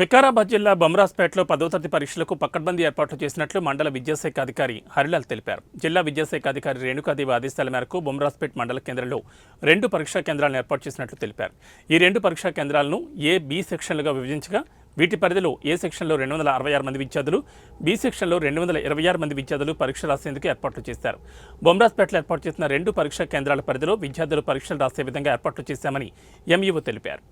వికారాబాద్ జిల్లా బొమ్రాస్పేటలో పదో తరగతి పరీక్షలకు పక్కడ్బందీ ఏర్పాట్లు చేసినట్లు మండల విద్యాశాఖ అధికారి హరిలాల్ తెలిపారు. జిల్లా విద్యాశాఖ అధికారి రేణుకాదేవి ఆదేశాల మేరకు బొమ్రాస్పేట్ మండల కేంద్రంలో రెండు పరీక్షా కేంద్రాలను ఏర్పాటు చేసినట్లు తెలిపారు. ఈ రెండు పరీక్షా కేంద్రాలను ఏ బి సెక్షన్లుగా విభజించగా వీటి పరిధిలో ఏ సెక్షన్లో రెండు వందల అరవై ఆరు మంది విద్యార్థులు బి సెక్షన్లో రెండు వందల ఇరవై ఆరు మంది విద్యార్థులు పరీక్ష రాసేందుకు ఏర్పాట్లు చేశారు. బొమ్రాజ్పేటలో ఏర్పాటు చేసిన రెండు పరీక్షా కేంద్రాల పరిధిలో విద్యార్థులు పరీక్షలు రాసే విధంగా ఏర్పాట్లు చేశామని ఎంఈఓ తెలిపారు.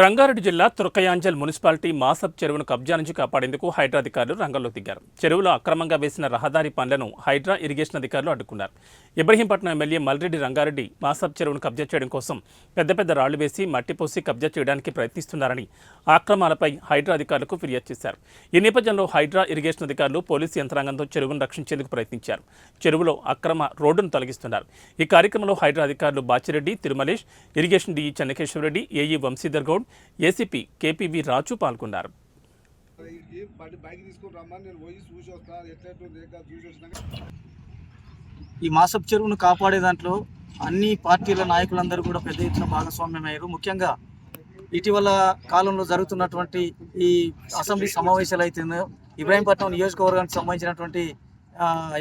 రంగారెడ్డి జిల్లా తురకయాంజల్ మున్సిపాలిటీ మాసబ్ చెరువును కబ్జా నుంచి కాపాడేందుకు హైడ్రా అధికారులు రంగంలో దిగారు. చెరువులో అక్రమంగా వేసిన రహదారి పనులను హైడ్రా ఇరిగేషన్ అధికారులు అడ్డుకున్నారు. ఇబ్రహీంపట్నం ఎమ్మెల్యే మల్రెడ్డి రంగారెడ్డి మాసబ్ చెరువును కబ్జా చేయడం కోసం పెద్ద పెద్ద రాళ్ళు వేసి మట్టి పోసి కబ్జా చేయడానికి ప్రయత్నిస్తున్నారని ఆక్రమాలపై హైడ్రా అధికారులకు ఫిర్యాదు చేశారు. ఈ నేపథ్యంలో హైడ్రా ఇరిగేషన్ అధికారులు పోలీసు యంత్రాంగంతో చెరువును రక్షించేందుకు ప్రయత్నించారు. చెరువులో అక్రమ రోడ్డును తొలగిస్తున్నారు. ఈ కార్యక్రమంలో హైడ్రా అధికారులు Bachireddy Tirumalesh irrigation DE Chennakeswarareddy AE Vamsidhar Goud ACP KPV Raju పాల్గొన్నారు. ఈ మాసపు మాసప్ చెరువును కాపాడే దాంట్లో అన్ని పార్టీల నాయకులందరూ కూడా పెద్ద ఎత్తున భాగస్వామ్యం అయ్యారు ముఖ్యంగా ఇటీవల కాలంలో జరుగుతున్నటువంటి ఈ అసెంబ్లీ సమావేశాలు అయితే ఇబ్రాహీంపట్నం నియోజకవర్గానికి సంబంధించినటువంటి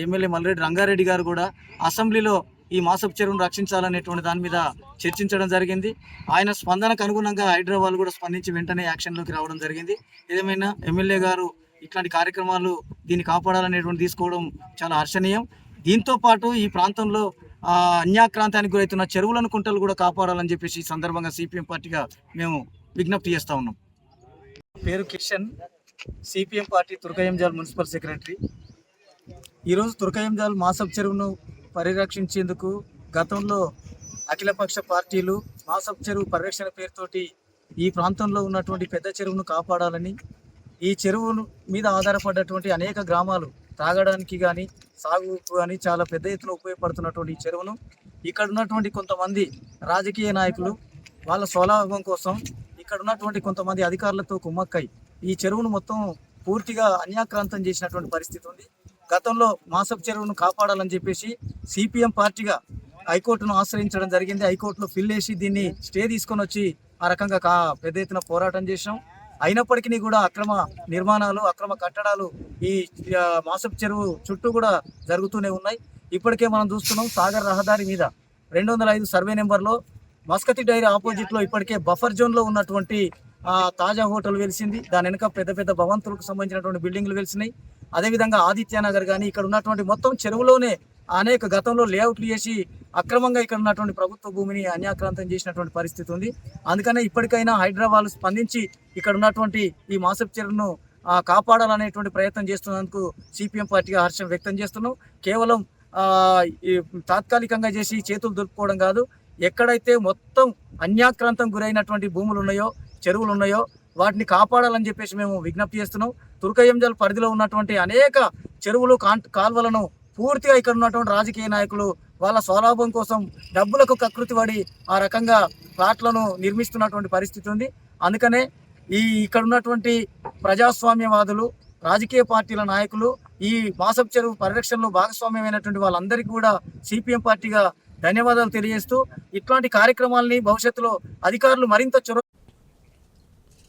ఎమ్మెల్యే మల్రెడ్డి రంగారెడ్డి గారు కూడా అసెంబ్లీలో ఈ మాసపు చెరువును రక్షించాలనేటువంటి దాని మీద చర్చించడం జరిగింది. ఆయన స్పందనకు అనుగుణంగా హైదరాబాద్ కూడా స్పందించి వెంటనే యాక్షన్లోకి రావడం జరిగింది. ఏదేమైనా ఎమ్మెల్యే గారు ఇట్లాంటి కార్యక్రమాలు దీన్ని కాపాడాలనేటువంటి తీసుకోవడం చాలా హర్షణీయం. దీంతో పాటు ఈ ప్రాంతంలో అన్యాక్రాంతానికి గురవుతున్న చెరువులను కుంటలు కూడా కాపాడాలని చెప్పేసి ఈ సందర్భంగా సిపిఎం పార్టీగా మేము విజ్ఞప్తి చేస్తా ఉన్నాం. పేరు Kishan CPM party Turkayamjal municipal secretary. ఈరోజు తుర్కయంజాల్ మాసబ్ చెరువును పరిరక్షించేందుకు గతంలో అఖిలపక్ష పార్టీలు మాసబ్ చెరువు పరిరక్షణ పేరుతోటి ఈ ప్రాంతంలో ఉన్నటువంటి పెద్ద చెరువును కాపాడాలని ఈ చెరువు మీద ఆధారపడ్డటువంటి అనేక గ్రామాలు తాగడానికి కానీ సాగుకు కానీ చాలా పెద్ద ఎత్తున ఉపయోగపడుతున్నటువంటి ఈ చెరువును. ఇక్కడ ఉన్నటువంటి కొంతమంది రాజకీయ నాయకులు వాళ్ళ స్వలాభం కోసం ఇక్కడ ఉన్నటువంటి కొంతమంది అధికారులతో కుమ్మక్కై ఈ చెరువును మొత్తం పూర్తిగా అన్యాక్రాంతం చేసినటువంటి పరిస్థితి ఉంది. గతంలో మాసప్ చెరువును కాపాడాలని చెప్పేసి సిపిఎం పార్టీగా హైకోర్టును ఆశ్రయించడం జరిగింది. హైకోర్టులో ఫిల్ వేసి దీన్ని స్టే తీసుకొని వచ్చి ఆ రకంగా కా పెద్ద ఎత్తున పోరాటం చేసినాం అయినప్పటికీ కూడా అక్రమ నిర్మాణాలు అక్రమ కట్టడాలు ఈ మాసపు చెరువు చుట్టూ కూడా జరుగుతూనే ఉన్నాయి. ఇప్పటికే మనం చూస్తున్నాం సాగర్ రహదారి మీద రెండు వందల ఐదు సర్వే నెంబర్లో మస్కతి డైరీ ఆపోజిట్లో ఇప్పటికే బఫర్ జోన్లో ఉన్నటువంటి తాజా హోటల్ వెలిసింది. దాని వెనుక పెద్ద పెద్ద భవంతులకు సంబంధించినటువంటి బిల్డింగ్లు వెలిసినాయి. అదేవిధంగా ఆదిత్యనగర్ కానీ ఇక్కడ ఉన్నటువంటి మొత్తం చెరువులోనే అనేక గతంలో లేఅవుట్లు చేసి అక్రమంగా ఇక్కడ ఉన్నటువంటి ప్రభుత్వ భూమిని అన్యాక్రాంతం చేసినటువంటి పరిస్థితి ఉంది. అందుకనే ఇప్పటికైనా హైదరాబాద్ స్పందించి ఇక్కడ ఉన్నటువంటి ఈ మాసపు చెరువును కాపాడాలనేటువంటి ప్రయత్నం చేస్తున్నందుకు సిపిఎం పార్టీగా హర్షం వ్యక్తం చేస్తున్నాం. కేవలం ఈ తాత్కాలికంగా చేసి చేతులు దులుపుకోవడం కాదు ఎక్కడైతే మొత్తం అన్యాక్రాంతం గురైనటువంటి భూములు ఉన్నాయో చెరువులు ఉన్నాయో వాటిని కాపాడాలని చెప్పేసి మేము విజ్ఞప్తి చేస్తున్నాం. తుర్కయంజల్ పరిధిలో ఉన్నటువంటి అనేక చెరువులు కాల్వలను పూర్తిగా ఇక్కడ ఉన్నటువంటి రాజకీయ నాయకులు వాళ్ళ స్వలాభం కోసం డబ్బులకు కకృతి పడి ఆ రకంగా ప్లాట్లను నిర్మిస్తున్నటువంటి పరిస్థితి ఉంది. అందుకనే ఈ ఇక్కడ ఉన్నటువంటి ప్రజాస్వామ్యవాదులు రాజకీయ పార్టీల నాయకులు ఈ మాసప్ చెరువు పరిరక్షణలో భాగస్వామ్యమైనటువంటి వాళ్ళందరికీ కూడా సిపిఎం పార్టీగా ధన్యవాదాలు తెలియజేస్తూ ఇట్లాంటి కార్యక్రమాల్ని భవిష్యత్తులో అధికారులు మరింత చొరవ